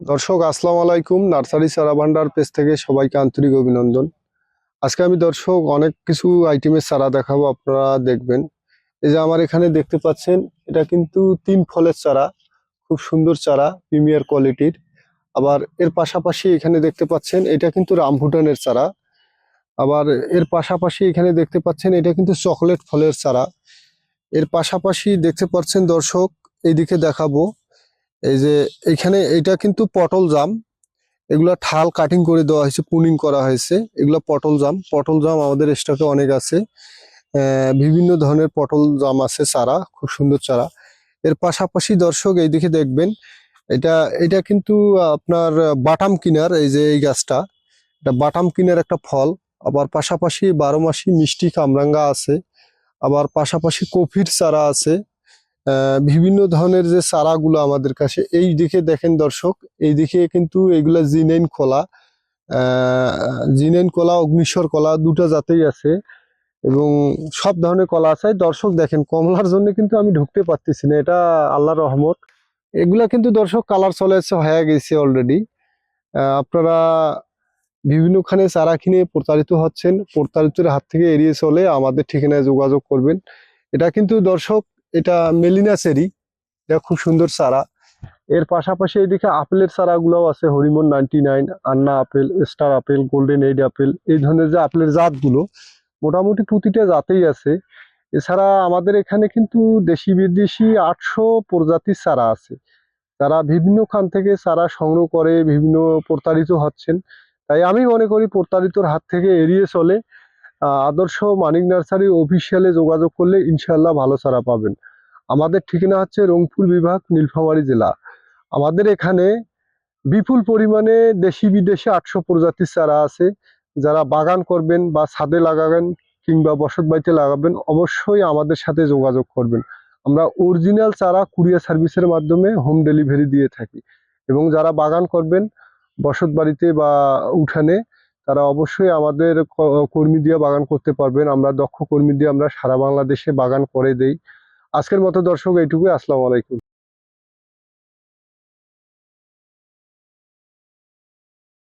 দর্শক, আসসালামু আলাইকুম। নার্সারি সারা ভান্ডার পেজ থেকে সবাইকে আন্তরিক অভিনন্দন। আজকে আমি দর্শক অনেক কিছু আইটেমের চারা দেখাবো, আপনারা দেখবেন। এই যে আমার এখানে দেখতে পাচ্ছেন, এটা কিন্তু তিন ফলের চারা, খুব সুন্দর চারা, প্রিমিয়ার কোয়ালিটির। আবার এর পাশাপাশি এখানে দেখতে পাচ্ছেন, এটা কিন্তু রামভুটানের চারা। আবার এর পাশাপাশি এখানে দেখতে পাচ্ছেন, এটা কিন্তু চকলেট ফলের চারা। এর পাশাপাশি দেখতে পাচ্ছেন দর্শক, এইদিকে দেখাবো এই যে এখানে এটা কিন্তু পটল জাম। এগুলা ঠাল কাটিং করে দেওয়া হয়েছে পুনিং করা হয়েছে। এগুলা পটল জাম। পটল জাম আমাদের স্টকে অনেক আছে। বিভিন্ন ধরনের পটল জাম আছে, চারা, খুব সুন্দর চারা। এর পাশাপাশি দর্শক এইদিকে দেখবেন, এটা এটা কিন্তু আপনার বাটাম কিনার এই যে এই গাছটা। এটা বাটাম কিনার একটা ফল। আবার পাশাপাশি বারো মাসি মিষ্টি কামরাঙ্গা আছে। আবার পাশাপাশি কফির চারা আছে। বিভিন্ন ধরনের যে চারাগুলো আমাদের কাছে, এই দিকে দেখেন দর্শক, এই দিকে কিন্তু এগুলা জিনাইন কলা জিনাইন কলা অগ্নিশ্বর কলা দুটো জাতেই আছে এবং সব ধরনের কলা আছে। দর্শক দেখেন, কমলার জন্য কিন্তু আমি ঢুকতে পারতেছি না, এটা আল্লাহর রহমত। এগুলা কিন্তু দর্শক কালার চলে এসে হয়ে গেছে অলরেডি আপনারা বিভিন্নখানে চারা কিনে প্রতারিত হচ্ছেন প্রতারিতের হাত থেকে এড়িয়ে চলে আমাদের ঠিকানায় যোগাযোগ করবেন। এটা কিন্তু দর্শক এটা মেলিনা চেরি। এটা খুব সুন্দর চারা। এর পাশাপাশি এইদিকে আপেলের চারাগুলোও আছে Hariman ninety nine Anna apple, star apple, golden aid apple, এই ধরনের যে আপেলের জাতগুলো মোটামুটি প্রতিটা জাতেই আছে। এছাড়া আমাদের এখানে কিন্তু দেশি বিদেশি আটশো প্রজাতির চারা আছে। তারা বিভিন্ন খান থেকে চারা সংগ্রহ করে, বিভিন্ন প্রতারিত হচ্ছেন। তাই আমি মনে করি প্রতারিতর হাত থেকে এড়িয়ে চলে। আদর্শ মানিক নার্সারি অফিসিয়ালে যোগাযোগ করলে ইনশাল্লাহ ভালো চারা পাবেন। আমাদের ঠিকানা হচ্ছে রংপুর বিভাগ, নীলফামারী জেলা। আমাদের এখানে বিপুল পরিমাণে দেশি বিদেশে আটশো প্রজাতির চারা আছে। যারা বাগান করবেন বা ছাদে লাগাবেন কিংবা বসত বাড়িতে লাগাবেন, অবশ্যই আমাদের সাথে যোগাযোগ করবেন। আমরা অরিজিনাল চারা কুরিয়ার সার্ভিসের মাধ্যমে হোম ডেলিভারি দিয়ে থাকি। এবং যারা বাগান করবেন, বসত বাড়িতে বা উঠানে তারা অবশ্যই আমাদের কর্মী দিয়ে বাগান করতে পারবেন। আমরা দক্ষ কর্মী দিয়ে আমরা সারা বাংলাদেশে বাগান করে দেই। আজকের মতো দর্শক, এইটুকুই। আসসালামু আলাইকুম।